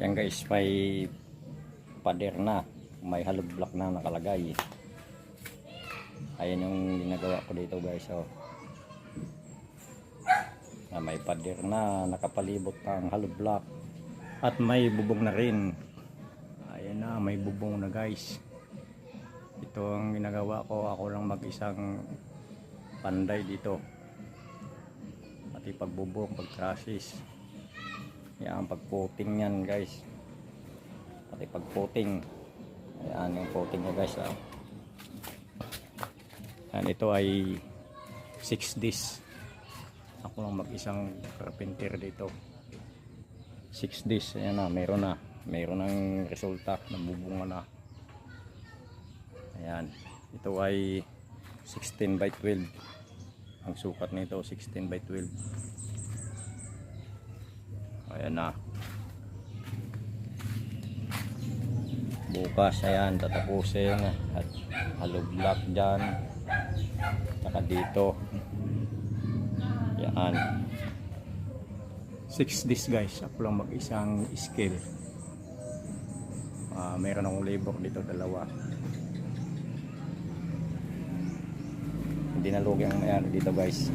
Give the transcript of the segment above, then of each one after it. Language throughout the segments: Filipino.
Yan guys, may pader na. May hollow block na nakalagay. Ayan yung ginagawa ko dito guys. Oh. Ah, may pader na nakapalibot ng hollow block. At may bubong na rin. Ayan na, may bubong na guys. Ito ang ginagawa ko. Ako lang mag-isang panday dito. Pati pagbubong, pag-trusses. Yan, pag-coating yan guys. Pati pag-coating. Ayan yung coating niya guys. Ah. Yan, ito ay 6 days. Ako lang mag-isang carpenter dito. 6 days. Ayan na, meron na. Meron ng resulta. Nabubunga na. Ayan. Ito ay 16 by 12. Ang sukat nito 16 by 12. Ayan na. Bukas ayan tatapusin at block dyan. Saka dito. Yan. 6 days guys. Ako lang mag-isang scale. Ah, meron akong labor dito dalawa. Hindi na lugi ang mayari dito guys.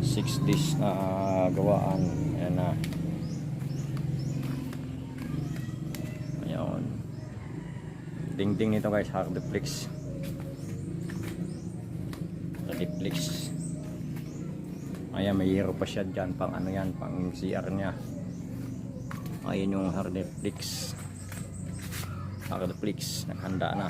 6 days na gawaan. Ayan na. Ayan. Ding-ding nito guys. Hardflex. Hardflex. Ayan, may hero pa siya dyan. Pang ano yan. Pang CR niya. Ayan yung hardflex. Hardflex. Naghanda na.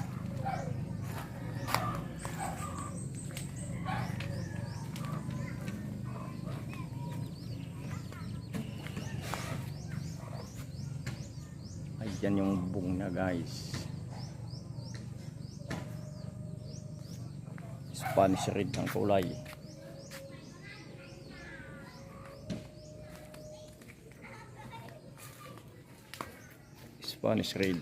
Ayan yung bubong na guys. Spanish red ng kulay. Spanish red.